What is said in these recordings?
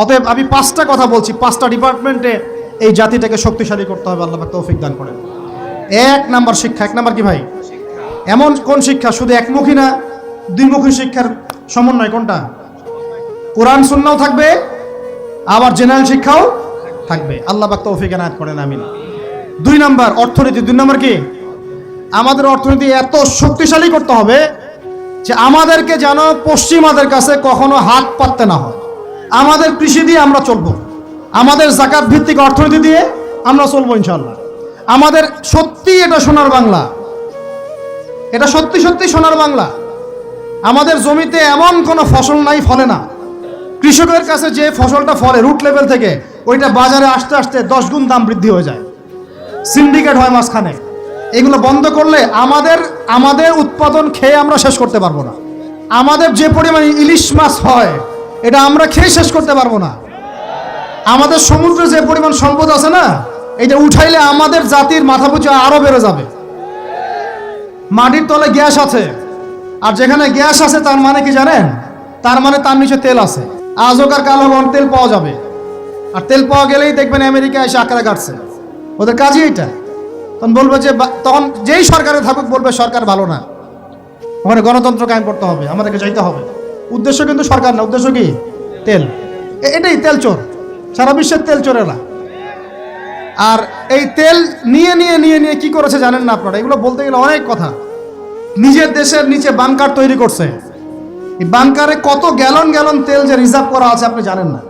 অতএব আমি পাঁচটা কথা বলছি, পাঁচটা ডিপার্টমেন্টে এই জাতিটাকে শক্তিশালী করতে হবে, আল্লাহ তৌফিক দান করেন। এক নাম্বার শিক্ষা, এক নাম্বার কি ভাই? এমন কোন শিক্ষা? শুধু একমুখী না দুইমুখী শিক্ষার সমন্বয় কোনটা? কোরআন, সুন্নাও থাকবে, আবার জেনারেল শিক্ষাও থাকবে। আল্লাহ পাক তৌফিক এনায়ত করেন, আমিন। দুই নাম্বার, অর্থনীতি। দুই নাম্বার কি? আমাদের অর্থনীতি এত শক্তিশালী করতে হবে যে আমাদেরকে যেন পশ্চিমাদের কাছে কখনো হাত পাততে না হয়। আমাদের কৃষি দিয়ে আমরা চলবো। আমাদের জাকাত ভিত্তিক অর্থনীতি দিয়ে আমরা চলবো ইনশাল্লাহ আমাদের সত্যি এটা সোনার বাংলা। এটা সত্যি সত্যি সোনার বাংলা। আমাদের জমিতে এমন কোনো ফসল নাই, ফলে না। কৃষকের কাছে যে ফসলটা ফলে, রুট লেভেল থেকে, ওইটা বাজারে আসতে আসতে দশ গুণ দাম বৃদ্ধি হয়ে যায়। সিন্ডিকেট হয় মাঝখানে। এগুলো বন্ধ করলে আমাদের আমাদের উৎপাদন খেয়ে আমরা শেষ করতে পারব না। আমাদের যে পরিমাণ ইলিশ মাছ হয় এটা আমরা খেয়ে শেষ করতে পারব না। আমাদের সমুদ্রে যে পরিমাণ সম্পদ আছে না, এটা উঠাইলে আমাদের জাতির মাথা পুজো আরও বেড়ে যাবে। মাটির তলে গ্যাস আছে, আর যেখানে গ্যাস আছে তার মানে কি জানেন? তার মানে তার নিচে তেল আছে। আজকার কালো বন তেল পাওয়া যাবে। আর তেল পাওয়া গেলেই দেখবেন আমেরিকা এসে আঁকড়া কাটছে। ওদের কাজই এটা। তখন বলবে যে তখন যেই সরকারে থাকুক বলবে, সরকার ভালো না। ওখানে গণতন্ত্র কায়েম করতে হবে, আমাদেরকে যাইতে হবে। উদ্দেশ্য কিন্তু সরকার না, উদ্দেশ্য কি? তেল। এটাই তেল চোর। সারা বিশ্বের তেল চোরেরা। আর এই তেল নিয়ে নিয়ে নিয়ে নিয়ে কি করেছে জানেন না আপনারা? এগুলো বলতে গেলে অনেক কথা। নিজের দেশের নিচে বাংকার তৈরি করছে। এই বাংকারে কত গ্যালন গ্যালন তেল যে রিজার্ভ করা আছে আপনি জানেন না।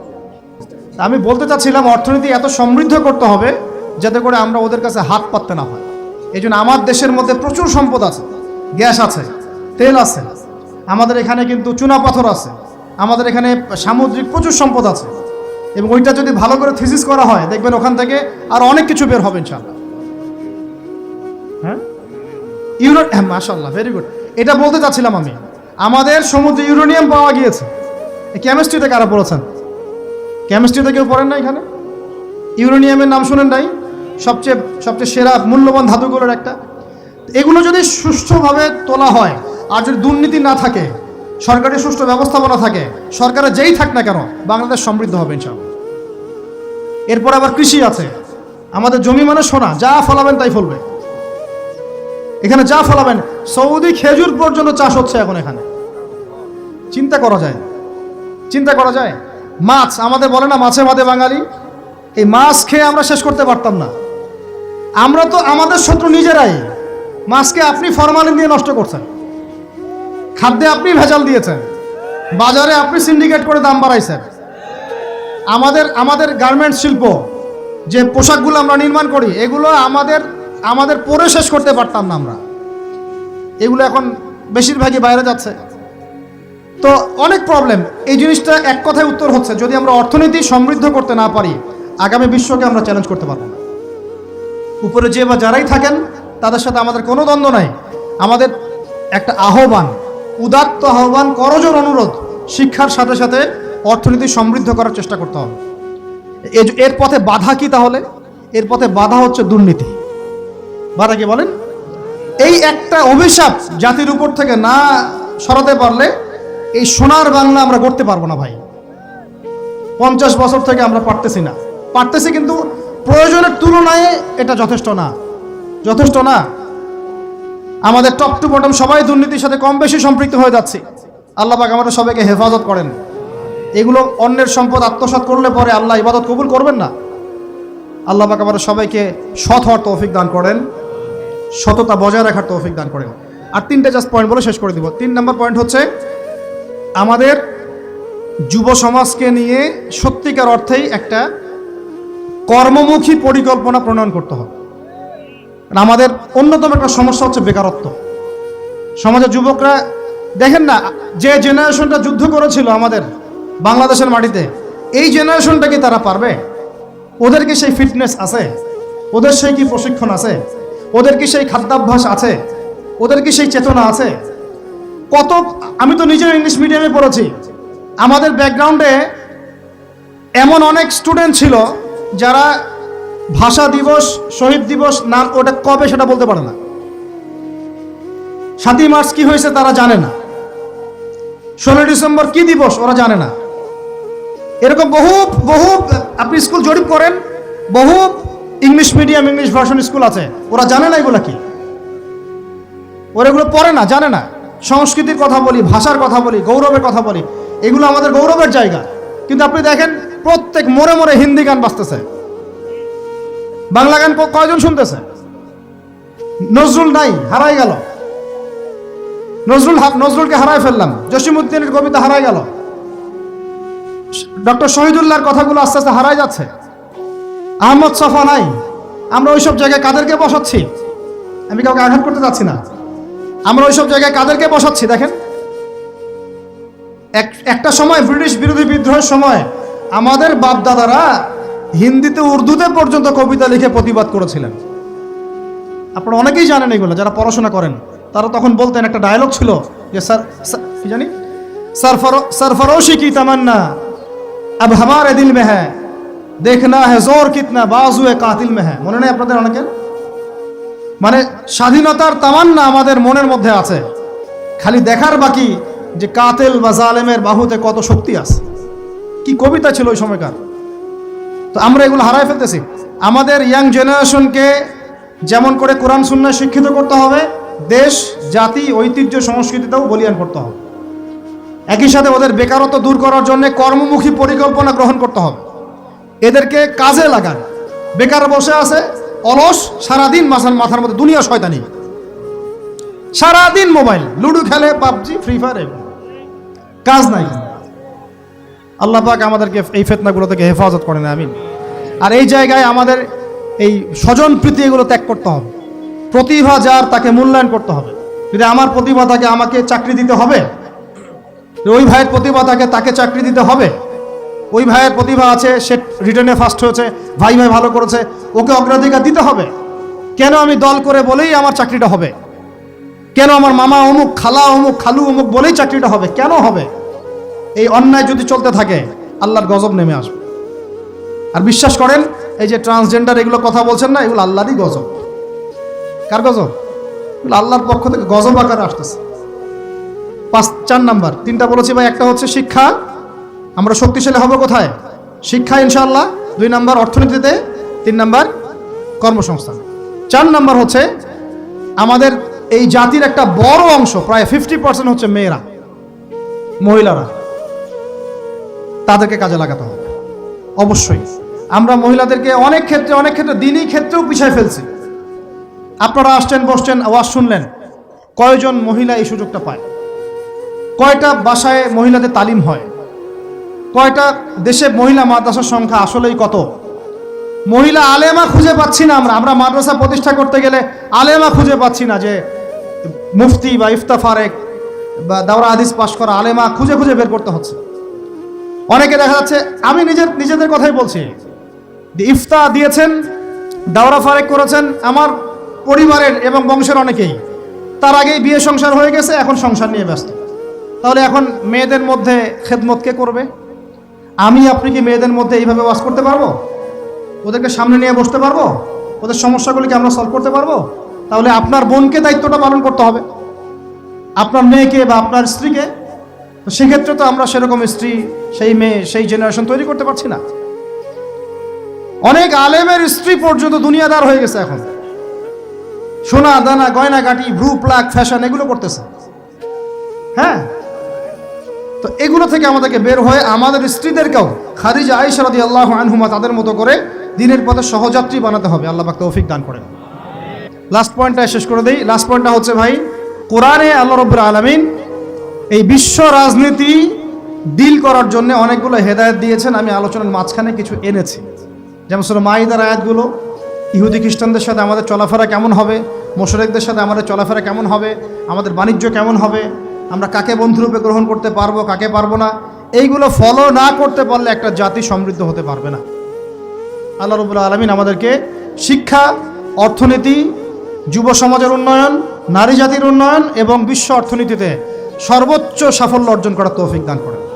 আমি বলতে চাচ্ছিলাম, অর্থনীতি এত সমৃদ্ধ করতে হবে যাতে করে আমরা ওদের কাছে হাত পাততে না হয়। এই আমার দেশের মধ্যে প্রচুর সম্পদ আছে। গ্যাস আছে, তেল আছে। আমাদের এখানে কিন্তু চুনা পাথর আছে। আমাদের এখানে সামুদ্রিক প্রচুর সম্পদ আছে। এবং ওইটা যদি ভালো করে থিসিস করা হয়, দেখবেন ওখান থেকে আর অনেক কিছু বের হবে ইনশাল্লাহ হ্যাঁ? হ্যাঁ মাশাল্লাহ ভেরি গুড এটা বলতে চাচ্ছিলাম আমি। আমাদের সমুদ্রে ইউরেনিয়াম পাওয়া গিয়েছে। কেমিস্ট্রিতে কারা পড়েছেন? কেমিস্ট্রিতে কেউ পড়েন না এখানে? ইউরেনিয়ামের নাম শুনেন নাই? সবচেয়ে সবচেয়ে সেরা মূল্যবান ধাতুগুলোর একটা। এগুলো যদি সুষ্ঠুভাবে তোলা হয় আর যদি দুর্নীতি না থাকে, সরকারি সুষ্ঠু ব্যবস্থাপনা থাকে, সরকারের যেই থাক না কেন, বাংলাদেশ সমৃদ্ধ হবে ইনশাআল্লাহ। এরপর আবার কৃষি আছে। আমাদের জমি মানে সোনা, যা ফলাবেন তাই ফলবে। এখানে যা ফলাবেন, সৌদি খেজুর পর্যন্ত চাষ হচ্ছে এখন এখানে। চিন্তা করা যায়। চিন্তা করা যায়। মাছ, আমাদের বলে না মাছে ভাতে বাঙালি। এই মাছ খেয়ে আমরা শেষ করতে পারতাম না। আমরা তো আমাদের শত্রু নিজেরাই। মাছকে আপনি ফরমালিন দিয়ে নষ্ট করছেন। খাদ্যে আপনি ভেজাল দিয়েছেন। বাজারে আপনি সিন্ডিকেট করে দাম বাড়াইছেন। আমাদের আমাদের গার্মেন্টস শিল্প, যে পোশাকগুলো আমরা নির্মাণ করি, এগুলো আমাদের আমাদের পরে শেষ করতে পারতাম না আমরা। এগুলো এখন বেশিরভাগই বাইরে যাচ্ছে। তো অনেক প্রবলেম এই জিনিসটা এক কথায় উত্তর হচ্ছে, যদি আমরা অর্থনীতি সমৃদ্ধ করতে না পারি, আগামী বিশ্বকে আমরা চ্যালেঞ্জ করতে পারব না। উপরে যে বা যারাই থাকেন, তাদের সাথে আমাদের কোনো দ্বন্দ্ব নাই। আমাদের একটা আহ্বান উদাত্ত আহ্বান করজোর অনুরোধ। শিক্ষার সাথে সাথে অর্থনীতি সমৃদ্ধ করার চেষ্টা করতে হবে। এর পথে বাধা কি তাহলে? এর পথে বাধা হচ্ছে দুর্নীতি। বাধা কি বলেন? এই একটা অভিশাপ জাতির উপর থেকে না সরাতে পারলে এই সোনার বাংলা আমরা করতে পারব না ভাই। পঞ্চাশ বছর থেকে আমরা পারতেছি না। পারতেছি কিন্তু প্রয়োজনের তুলনায় এটা যথেষ্ট না। যথেষ্ট না। আমাদের টপ টু বটম সবাই দুর্নীতির সাথে কম বেশি সম্পৃক্ত হয়ে যাচ্ছে। আল্লাহ পাক আমাদের সবাইকে হেফাজত করেন। এগুলো অন্যের সম্পদ আত্মসাৎ করলে পরে আল্লাহ ইবাদত কবুল করবেন না। আল্লাহ পাক আমাদের সবাইকে সৎ হওয়ার তৌফিক দান করেন। সততা বজায় রাখার তৌফিক দান করেন। আর তিনটে জাস্ট পয়েন্ট বলে শেষ করে দিব। তিন নম্বর পয়েন্ট হচ্ছে, আমাদের যুব সমাজকে নিয়ে সত্যিকার অর্থেই একটা কর্মমুখী পরিকল্পনা প্রণয়ন করতে হবে। আমাদের অন্যতম একটা সমস্যা হচ্ছে বেকারত্ব। সমাজের যুবকরা, দেখেন না, যে জেনারেশনটা যুদ্ধ করেছিল আমাদের বাংলাদেশের মাটিতে, এই জেনারেশনটা কি তারা পারবে? ওদের কি সেই ফিটনেস আছে? ওদের সেই কি প্রশিক্ষণ আছে? ওদের কি সেই খাদ্যাভ্যাস আছে? ওদের কি সেই চেতনা আছে? কত, আমি তো নিজেও ইংলিশ মিডিয়ামে পড়েছি। আমাদের ব্যাকগ্রাউন্ডে এমন অনেক স্টুডেন্ট ছিল যারা ভাষা দিবস, শহীদ দিবস, নাম, ওটা কবে সেটা বলতে পারে না। সাতই মার্চ কি হয়েছে তারা জানে না। ষোলোই ডিসেম্বর কি দিবস ওরা জানে না। এরকম বহু বহু, আপনি স্কুল জরিপ করেন, বহু English medium, English version school আছে, ওরা জানে না এগুলো কি। ওরা এগুলো পড়ে না, জানে না। সংস্কৃতির কথা বলি, ভাষার কথা বলি, গৌরবের কথা বলি, এগুলো আমাদের গৌরবের জায়গা। কিন্তু আপনি দেখেন, প্রত্যেক মোড়ে মোড়ে হিন্দি গান বাজতেছে। বাংলা গান কয়জন শুনতেছে? নজরুল নাই, হারাই গেল। নজরুল নজরুলকে হারাই ফেললাম। জসিমুদ্দিনের কবিতা হারাই গেল। ডক্টর শহীদুল্লাহর কথাগুলো আস্তে আস্তে হারাই যাচ্ছে। আহমদ সফা নাই। আমরা ওইসব জায়গায় কাদেরকে বসাচ্ছি? আমি কাউকে আঘাত করতে যাচ্ছি না। আমরা ওইসব জায়গায় কাদেরকে বসাচ্ছি, দেখেন? এক একটা সময় ব্রিটিশ বিরোধী বিদ্রোহের সময় আমাদের বাপদাদারা হিন্দিতে উর্দুতে পর্যন্ত কবিতা লিখে প্রতিবাদ করেছিলেন। আপনারা অনেকেই জানেন এগুলো, যারা পড়াশোনা করেন। তারা তখন বলতেন, একটা ডায়লগ ছিল যে, স্যার কি জানি? সরফরোশি কি তামান্না? আব হামারে দিল মে হ্যাঁ দেখনা হ্যাঁ জোর কিতনা বাজু কাতিল মে হ্যাঁ মনে নেই আপনাদের অনেকের? মানে স্বাধীনতার তামান্না আমাদের মনের মধ্যে আছে। খালি দেখার বাকি যে, কাতেল বা জালেমের বাহুতে কত শক্তি আছে। কি কবিতা ছিল ওই সময়কার? তো আমরা এগুলো হারাই ফেলতেছি। আমাদের ইয়াং জেনারেশনকে যেমন করে কোরআন সুন্নায় শিক্ষিত করতে হবে, দেশ, জাতি, ঐতিহ্য, সংস্কৃতিতেও বলিয়ান করতে হবে। একই সাথে ওদের বেকারত্ব দূর করার জন্য কর্মমুখী পরিকল্পনা গ্রহণ করতে হবে। এদেরকে কাজে লাগান। বেকার বসে আছে, অলস, সারাদিন মাথার মাথার মধ্যে দুনিয়া শয়তানি। সারাদিন মোবাইল, লুডো খেলে, পাবজি, ফ্রি ফায়ার কাজ নাই। আল্লাহ পাক আমাদেরকে এই ফেতনাগুলো থেকে হেফাজত করে করেন, আমিন। আর এই জায়গায় আমাদের এই স্বজন প্রীতি এগুলো ত্যাগ করতে হবে। প্রতিভা যার তাকে মূল্যায়ন করতে হবে। যদি আমার প্রতিভা থাকে আমাকে চাকরি দিতে হবে ওই ভাইয়ের প্রতিভা থাকে তাকে চাকরি দিতে হবে, ওই ভাইয়ের প্রতিভা আছে, সে রিটার্নে ফার্স্ট হয়েছে, ভাই ভাই ভালো করেছে, ওকে অগ্রাধিকার দিতে হবে। কেন আমি দল করে বলেই আমার চাকরিটা হবে? কেন আমার মামা অমুক, খালা অমুক, খালু অমুক বলেই চাকরিটা হবে? কেন হবে? এই অন্যায় যদি চলতে থাকে, আল্লাহর গজব নেমে আসবে। আর বিশ্বাস করেন, এই যে ট্রান্সজেন্ডার এগুলো কথা বলছেন না, এগুলো আল্লাহরই গজব। কার গজব? এগুলো আল্লাহর পক্ষ থেকে গজব আকারে আসতেছে। পাঁচ, চার নাম্বার, তিনটা বলেছি ভাই, একটা হচ্ছে শিক্ষা। আমরা শক্তিশালী হব কোথায়? শিক্ষা, ইনশাআল্লাহ। দুই নাম্বার, অর্থনীতিতে। তিন নাম্বার, কর্মসংস্থান। চার নাম্বার হচ্ছে, আমাদের এই জাতির একটা বড় অংশ, প্রায় ফিফটি পার্সেন্ট হচ্ছে মেয়েরা, মহিলারা। তাদেরকে কাজে লাগাতে হবে। অবশ্যই। আমরা মহিলাদেরকে অনেক ক্ষেত্রে অনেক ক্ষেত্রে, দিনই ক্ষেত্রেও পিছিয়ে ফেলছি। আপনারা আসছেন, বসছেন, আওয়াজ শুনলেন। কয়জন মহিলা এই সুযোগটা পায়? কয়টা বাসায় মহিলাদের তালিম হয়? কয়টা দেশে মহিলা মাদ্রাসার সংখ্যা আসলেই কত? মহিলা আলেমা খুঁজে পাচ্ছি না আমরা। আমরা মাদ্রাসা প্রতিষ্ঠা করতে গেলে আলেমা খুঁজে পাচ্ছি না যে মুফতি বা ইফতা ফারেক বা দাওরা হাদিস পাশ করা আলেমা খুঁজে খুঁজে বের করতে হচ্ছে। অনেকে দেখা যাচ্ছে, আমি নিজের, নিজেদের কথাই বলছি। ইফতা দিয়েছেন, দাওরা ফারেক করেছেন আমার পরিবারের এবং বংশের অনেকেই। তার আগেই বিয়ে সংসার হয়ে গেছে, এখন সংসার নিয়ে ব্যস্ত। তাহলে এখন মেয়েদের মধ্যে খেদমত কে করবে? আমি, আপনি কি মেয়েদের মধ্যে এইভাবে বাস করতে পারব? ওদেরকে সামনে নিয়ে বসতে পারব? ওদের সমস্যাগুলিকে আমরা সলভ করতে পারব? তাহলে আপনার বোনকে দায়িত্বটা পালন করতে হবে। আপনার মেয়েকে বা আপনার স্ত্রীকে তো সেক্ষেত্রে তো আমরা সেরকম স্ত্রী, সেই মেয়ে, সেই জেনারেশন তৈরি করতে পারছি না। অনেক আলেমের স্ত্রী পর্যন্ত দুনিয়াদার হয়ে গেছে এখন। সোনা, দানা, গয়না, গাটি, ভ্রু, প্লাক, ফ্যাশন, এগুলো করতেছে। হ্যাঁ? তো এগুলো থেকে আমাদেরকে বের হয়ে আমাদের স্ত্রীদেরকেও খাদিজা আইসা রাদি আল্লাহ আনহুমা তাদের মতো করে দিনের পথে সহযাত্রী বানাতে হবে। আল্লাহ পাক তৌফিক দান করেন। লাস্ট পয়েন্টটা শেষ করে দিই। লাস্ট পয়েন্টটা হচ্ছে ভাই, কোরআনে আল্লাহ রব্বুল আলমিন এই বিশ্ব রাজনীতি ডিল করার জন্য অনেকগুলো হেদায়েত দিয়েছেন। আমি আলোচনার মাঝখানে কিছু এনেছি। যেমন শুধু মাইদার আয়াতগুলো, ইহুদি খ্রিস্টানদের সাথে আমাদের চলাফেরা কেমন হবে? মোশরেকদের সাথে আমাদের চলাফেরা কেমন হবে? আমাদের বাণিজ্য কেমন হবে? আমরা কাকে বন্ধুরূপে গ্রহণ করতে পারব, কাকে পারব না? এইগুলো ফলো না করতে পারলে একটা জাতি সমৃদ্ধ হতে পারবে না। আল্লাহ রবুল্লা আলমিন আমাদেরকে শিক্ষা, অর্থনীতি, যুব সমাজের উন্নয়ন, নারী জাতির উন্নয়ন এবং বিশ্ব অর্থনীতিতে সর্বোচ্চ সাফল্য অর্জন করার তৌফিক দান করেন।